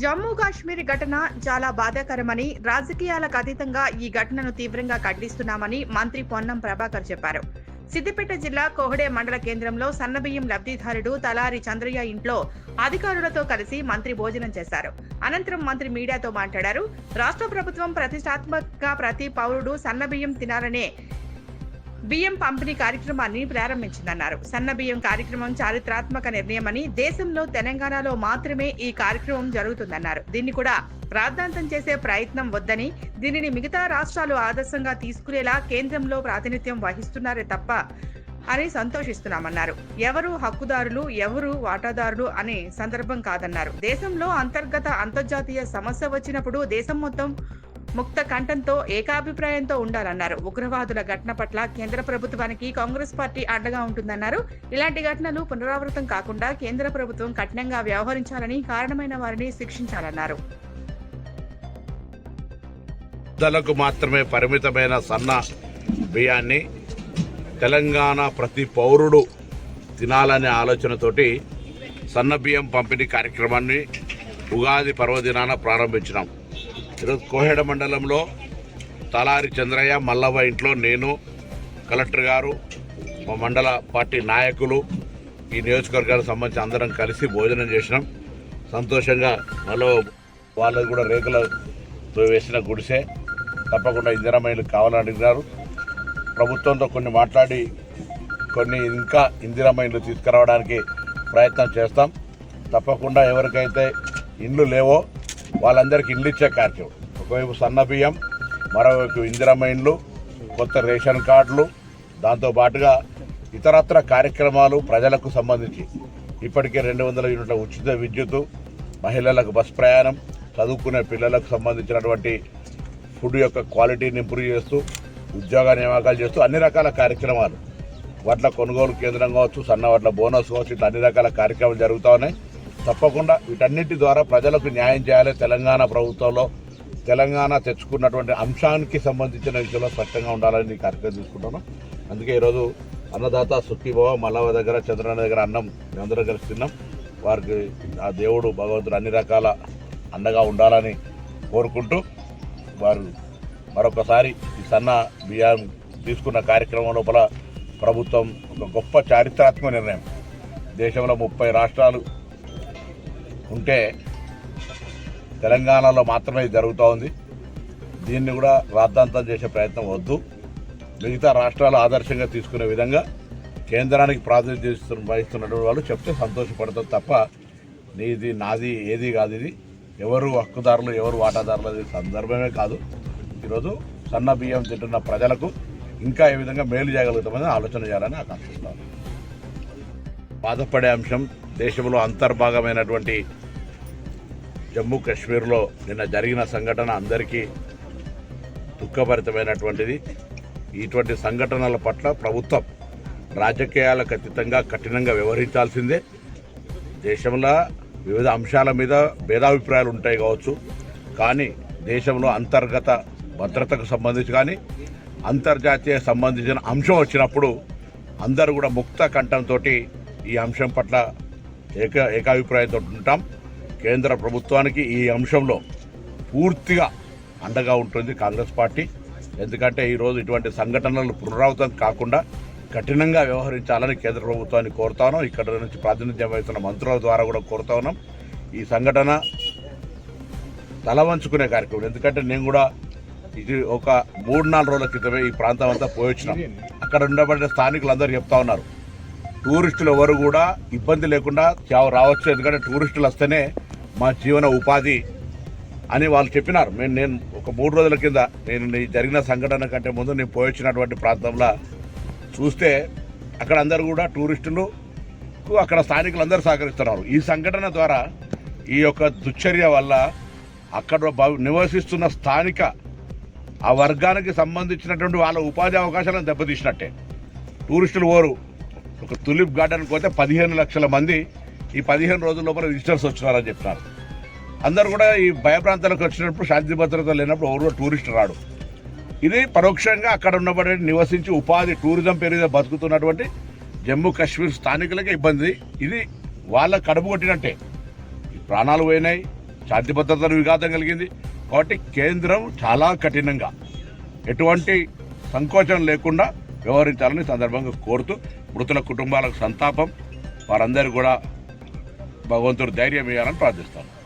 జమ్మూ కాశ్మీర్ ఘటన చాలా బాధాకరమని రాజకీయాలకు అతీతంగా ఈ ఘటనను తీవ్రంగా ఖండిస్తున్నామని మంత్రి పొన్నం ప్రభాకర్ చెప్పారు. సిద్దిపేట జిల్లా కోహడే మండల కేంద్రంలో సన్నబియ్యం లబ్ధిదారుడు తలారి చంద్రయ్య ఇంట్లో అధికారులతో కలిసి మంత్రి భోజనం చేశారు. అనంతరం మంత్రి మీడియాతో మాట్లాడారు. రాష్ట్ర ప్రభుత్వం ప్రతిష్టాత్మకంగా ప్రతి పౌరుడు సన్నబియ్యం తినాలనే బియ్యం పంపిణీ కార్యక్రమాన్ని ప్రారంభించిందన్నారు. సన్న బియ్యం కార్యక్రమం చారిత్రాత్మక నిర్ణయమని దేశంలో తెలంగాణలో మాత్రమే ఈ కార్యక్రమం జరుగుతుందన్నారు. దీన్ని కూడా రాద్ధాంతం చేసే ప్రయత్నం వద్దని దీనిని మిగతా రాష్ట్రాలు ఆదర్శంగా తీసుకునేలా కేంద్రంలో ప్రాతినిధ్యం వహిస్తున్నారే తప్ప అని సంతోషిస్తున్నామన్నారు. ఎవరు హక్కుదారులు ఎవరు వాటాదారులు అనే సందర్భం కాదన్నారు. దేశంలో అంతర్గత అంతర్జాతీయ సమస్య వచ్చినప్పుడు దేశం మొత్తం ముక్త కంఠంతో ఏకాభిప్రాయంతో ఉండాలన్నారు. ఉగ్రవాదుల ఘటన పట్ల కేంద్ర ప్రభుత్వానికి కాంగ్రెస్ పార్టీ అండగా ఉంటుందన్నారు. ఇలాంటి ఘటనలు పునరావృతం కాకుండా కేంద్ర ప్రభుత్వం కఠినంగా వ్యవహరించాలని కారణమైన వారిని శిక్షించాలన్నారు. ధరకు మాత్రమే పరిమితమైన సన్న బియ్యాన్ని తెలంగాణ ప్రతి పౌరుడు తినాలనే ఆలోచనతోటి సన్న బియ్యం పంపిణీ కార్యక్రమాన్ని ఉగాది పర్వదినాన ప్రారంభించినాం. ఈరోజు కోహెడ మండలంలో తలారి చంద్రయ్య మల్లవ్వ ఇంట్లో నేను కలెక్టర్ గారు మా మండల పార్టీ నాయకులు ఈ నియోజకవర్గానికి సంబంధించి అందరం కలిసి భోజనం చేసినాం. సంతోషంగా మళ్ళీ వాళ్ళది కూడా రేకులతో వేసిన గుడిసే. తప్పకుండా ఇందిరామైలు కావాలని అడిగినారు. ప్రభుత్వంతో కొన్ని మాట్లాడి కొన్ని ఇంకా ఇందిరామైలు తీసుకురావడానికి ప్రయత్నం చేస్తాం. తప్పకుండా ఎవరికైతే ఇండ్లు లేవో వాళ్ళందరికీ ఇల్లు ఇచ్చే కార్యక్రమం ఒకవైపు సన్న బియ్యం మరోవైపు ఇందిరమైన్లు కొత్త రేషన్ కార్డులు దాంతో పాటుగా ఇతరత్ర కార్యక్రమాలు ప్రజలకు సంబంధించి. ఇప్పటికే రెండు వందల యూనిట్ల ఉచిత విద్యుత్ మహిళలకు బస్ ప్రయాణం చదువుకునే పిల్లలకు సంబంధించినటువంటి ఫుడ్ యొక్క క్వాలిటీని ఇంప్రూవ్ చేస్తూ ఉద్యోగ నియామకాలు చేస్తూ అన్ని రకాల కార్యక్రమాలు. వడ్ల కొనుగోలు కేంద్రం కావచ్చు సన్న వడ్ల బోనస్ కావచ్చు ఇట్లా అన్ని రకాల కార్యక్రమాలు జరుగుతూ ఉన్నాయి. తప్పకుండా వీటన్నిటి ద్వారా ప్రజలకు న్యాయం చేయాలి. తెలంగాణ ప్రభుత్వంలో తెలంగాణ తెచ్చుకున్నటువంటి అంశానికి సంబంధించిన విషయంలో స్పష్టంగా ఉండాలని కార్యక్రమం తీసుకుంటున్నాం అందుకే ఈరోజు అన్నదాత సుఖీభవ మల్లవ దగ్గర చంద్రన్న దగ్గర అన్నం మేమందరం కలిసి తిన్నాం. వారికి ఆ దేవుడు భగవంతుడు అన్ని రకాల అండగా ఉండాలని కోరుకుంటూ వారు మరొకసారి ఈ సన్న బియ్యం తీసుకున్న కార్యక్రమం లోపల ప్రభుత్వం ఒక గొప్ప చారిత్రాత్మక నిర్ణయం. దేశంలో ముప్పై రాష్ట్రాలు ఉంటే తెలంగాణలో మాత్రమే ఇది జరుగుతూ ఉంది దీన్ని కూడా రాద్ధాంతం చేసే ప్రయత్నం వద్దు. మిగతా రాష్ట్రాలు ఆదర్శంగా తీసుకునే విధంగా కేంద్రానికి ప్రాతినిధ్యం వహిస్తున్నటువంటి వాళ్ళు చెప్తే సంతోషపడతాం తప్ప నీది నాది ఏది కాదు ఇది. ఎవరు హక్కుదారులు ఎవరు వాటాదారులు అనేది సందర్భమే కాదు. ఈరోజు సన్న బియ్యం తింటున్న ప్రజలకు ఇంకా ఏ విధంగా మేలు చేయగలుగుతామని ఆలోచన చేయాలని ఆకాంక్షిస్తాను బాధపడే అంశం దేశంలో అంతర్భాగమైనటువంటి జమ్మూ కాశ్మీర్లో నిన్న జరిగిన సంఘటన అందరికీ దుఃఖభరితమైనటువంటిది. ఇటువంటి సంఘటనల పట్ల ప్రభుత్వం రాజకీయాలకు అతీతంగా కఠినంగా వ్యవహరించాల్సిందే. దేశంలో వివిధ అంశాల మీద భేదాభిప్రాయాలు ఉంటాయి కావచ్చు. కానీ దేశంలో అంతర్గత భద్రతకు సంబంధించి కానీ అంతర్జాతీయ సంబంధించిన అంశం వచ్చినప్పుడు అందరూ కూడా ముక్త కంఠంతో ఈ అంశం పట్ల ఏక ఏకాభిప్రాయంతో ఉంటాం. కేంద్ర ప్రభుత్వానికి ఈ అంశంలో పూర్తిగా అండగా ఉంటుంది కాంగ్రెస్ పార్టీ. ఎందుకంటే ఈరోజు ఇటువంటి సంఘటనలు పునరావృతం కాకుండా కఠినంగా వ్యవహరించాలని కేంద్ర ప్రభుత్వాన్ని కోరుతాను. ఇక్కడ నుంచి ప్రాతినిధ్యం వహిస్తున్న మంత్రుల ద్వారా కూడా కోరుతా ఉన్నాం. ఈ సంఘటన తల వంచుకునే కార్యక్రమం. ఎందుకంటే నేను కూడా ఇది ఒక మూడు నాలుగు రోజుల క్రితమే ఈ ప్రాంతం అంతా పోయొచ్చినాం. అక్కడ ఉండబడిన స్థానికులందరూ చెప్తా ఉన్నారు. టూరిస్టులు ఎవరు కూడా ఇబ్బంది లేకుండా చావు రావచ్చు. ఎందుకంటే టూరిస్టులు వస్తేనే మా జీవన ఉపాధి అని వాళ్ళు చెప్పినారు. నేను నేను ఒక మూడు రోజుల కింద నేను జరిగిన సంఘటన కంటే ముందు నేను పోయొచ్చినటువంటి ప్రాంతంలో చూస్తే అక్కడ అందరూ కూడా టూరిస్టులు అక్కడ స్థానికులు అందరూ సహకరిస్తున్నారు. ఈ సంఘటన ద్వారా ఈ యొక్క దుశ్చర్య వల్ల అక్కడ నివసిస్తున్న స్థానిక ఆ వర్గానికి సంబంధించినటువంటి వాళ్ళ ఉపాధి అవకాశాలను దెబ్బతీసినట్టే. టూరిస్టులు ఓరు ఒక తులిప్ గార్డెన్కి పోతే పదిహేను లక్షల మంది ఈ పదిహేను రోజుల లోపల విజిటర్స్ వచ్చినారని చెప్తున్నారు అందరు కూడా ఈ భయప్రాంతాలకు వచ్చినప్పుడు శాంతి భద్రత లేనప్పుడు ఎవరు టూరిస్ట్ రాడు. ఇది పరోక్షంగా అక్కడ ఉన్నబడి నివసించి ఉపాధి టూరిజం పేరు బతుకుతున్నటువంటి జమ్మూ కాశ్మీర్ స్థానికులకే ఇబ్బంది. ఇది వాళ్ళ కడుపు కొట్టినట్టే. ప్రాణాలు పోయినాయి శాంతి భద్రతను విఘాతం కలిగింది. కాబట్టి కేంద్రం చాలా కఠినంగా. ఎటువంటి సంకోచం లేకుండా వ్యవహరించాలని సందర్భంగా కోరుతూ మృతుల కుటుంబాలకు సంతాపం వారందరూ కూడా భగవంతుడు ధైర్యం ఇవ్వాలని ప్రార్థిస్తాను